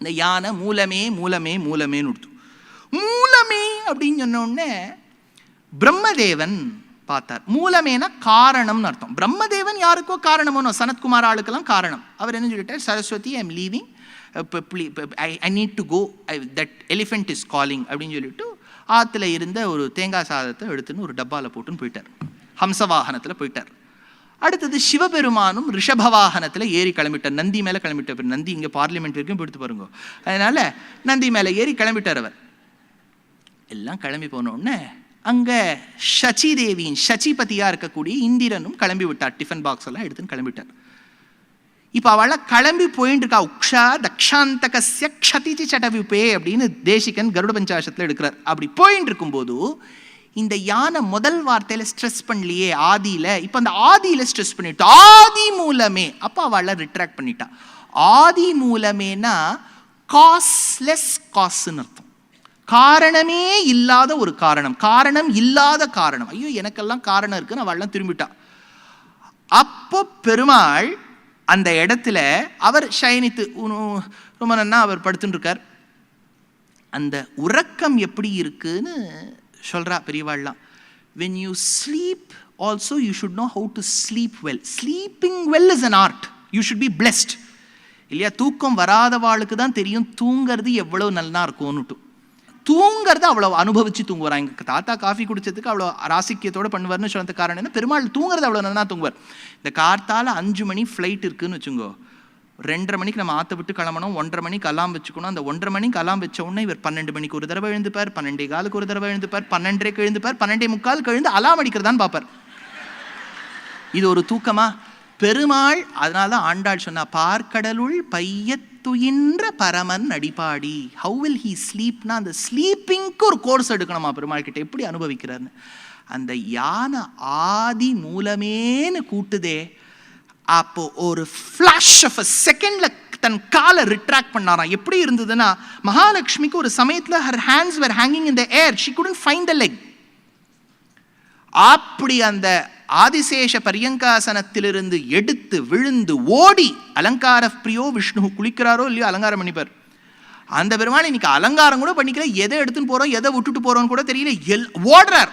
இந்த யானை மூலமே மூலமே மூலமேன்னு கொடுத்து மூலமே அப்படின்னு சொன்ன உடனே பிரம்மதேவன் பார்த்தார். மூலமேனா காரணம்னு அர்த்தம். பிரம்மதேவன் யாருக்கோ காரணமோனோ சனத்குமார் ஆளுக்கெல்லாம் காரணம். அவர் என்ன சொல்லிட்டார்? Saraswati I am leaving I need to go I that elephant is calling அப்படின்னு சொல்லிட்டு ஆற்றுல இருந்த ஒரு தேங்காய் சாதத்தை எடுத்துன்னு ஒரு டப்பாவில் போட்டுன்னு போயிட்டார். ஹம்சவாகனத்தில் போயிட்டார். அடுத்தது சிவபெருமானும் ரிஷபவாகனத்தில் ஏறி கிளம்பிட்டார் நந்தி மேலே கிளம்பிட்டார் நந்தி இங்கே பார்லிமெண்ட் வரைக்கும் எடுத்து பாருங்க. அதனால நந்தி மேலே ஏறி கிளம்பிட்டார் அவர். எல்லாம் கிளம்பி போனோடனே அங்கே சச்சி தேவியின் சச்சிபதியாக இருக்கக்கூடிய இந்திரனும் கிளம்பி விட்டார் டிஃபன் பாக்ஸ் எல்லாம் எடுத்துன்னு கிளம்பிட்டார். இப்போ அவளை கிளம்பி போயிட்டு இருக்கா உக்ஷா தக்ஷாந்தகசிய க்ஷதிஜி சட்டவிப்பே அப்படின்னு தேசிகன் கருட பஞ்சாசத்தில் எடுக்கிறார். அப்படி போயின்னு இருக்கும்போது இந்த யானை முதல் வார்த்தையில் ஸ்ட்ரெஸ் பண்ணலையே ஆதியில். இப்போ அந்த ஆதியில் ஸ்ட்ரெஸ் பண்ணிட்டு ஆதி மூலமே. அப்போ அவளை ரிட்ராக்ட் பண்ணிட்டா. ஆதி மூலமேனா காஸ்லெஸ் காஸ்ன்னு அர்த்தம். காரணமே இல்லாத ஒரு காரணம். காரணம் இல்லாத காரணம். ஐயோ எனக்கெல்லாம் காரணம் இருக்குன்னு அவள்லாம் திரும்பிட்டா. அப்போ பெருமாள் அந்த இடத்துல அவர் ஷயனித்து உ- ரொம்ப நன்னா அவர் படுத்துட்டு இருக்கார். அந்த உறக்கம் எப்படி இருக்குன்னு சொல்கிறா பெரியவாள்லாம். When you sleep also you should know how to sleep well sleeping well is an art you should be blessed இல்லையா? தூக்கம் வராதவாளுக்கு தான் தெரியும் தூங்கிறது எவ்வளோ நல்லா இருக்கும்னுட்டு. தூங்கிறது அவ்வளோ அனுபவிச்சு தூங்குவார் எங்கள் தாத்தா காஃபி குடிச்சதுக்கு அவ்வளோ ராசிக்கியத்தோடு பண்ணுவார்னு சொன்னது காரணம் என்ன? பெருமாள் தூங்குறது அவ்வளோ நல்லா தூங்குவார். இந்த கார்த்தால் அஞ்சு மணி ஃப்ளைட் இருக்குன்னு வச்சுங்கோ. ரெண்டரை மணிக்கு நம்ம ஆற்ற விட்டு கிளம்பணும் ஒன்றரை மணிக்கு அலாம் வச்சுக்கணும். அந்த ஒன்றரை மணிக்கு அலாம் வச்ச உடனே இவர் பன்னெண்டு மணிக்கு ஒரு தடவை எழுந்துப்பார் பன்னெண்டே காலுக்கு ஒரு தடவை எழுந்துப்பார் பன்னெண்டரைக்கு எழுந்துப்பார் பன்னெண்டே முக்கால் எழுந்து அலாம் அடிக்கிறதான்னு பார்ப்பார். இது ஒரு தூக்கமா? பெருமாள் அதனால தான் ஆண்டாள் சொன்னா பார்க்கடலுள் பையத்துயின்ற பரமன் அடிப்பாடி ஹவு வில் ஹீ ஸ்லீப்னா அந்த ஸ்லீப்பிங்க்கு ஒரு கோர்ஸ் எடுக்கணுமா பெருமாள் கிட்ட? எப்படி அனுபவிக்கிறாருன்னு அந்த யானை ஆதி மூலமேன்னு கூட்டுதே அப்போ ஒரு ஃப்ளாஷ் ஆஃப் அ செகண்ட்ல தன் காலை ரிட்ராக்ட் பண்ணாராம். எப்படி இருந்ததுன்னா மகாலட்சுமிக்கு ஒரு சமயத்தில் her hands were hanging in the air she couldn't find the leg அப்படி அந்த ஆதிசேஷ பரியங்காசனத்திலிருந்து எடுத்து விழுந்து ஓடி அலங்கார பிரியோ விஷ்ணு குளிக்கிறாரோ இல்லையோ அலங்காரம் பண்ணிப்பார். அந்த பெருமாள் இன்னைக்கு அலங்காரம் கூட பண்ணிக்கல. எதை எடுத்துன்னு போகிறோம் எதை விட்டுட்டு போறோம்னு கூட தெரியல. எல் ஓடுறார்.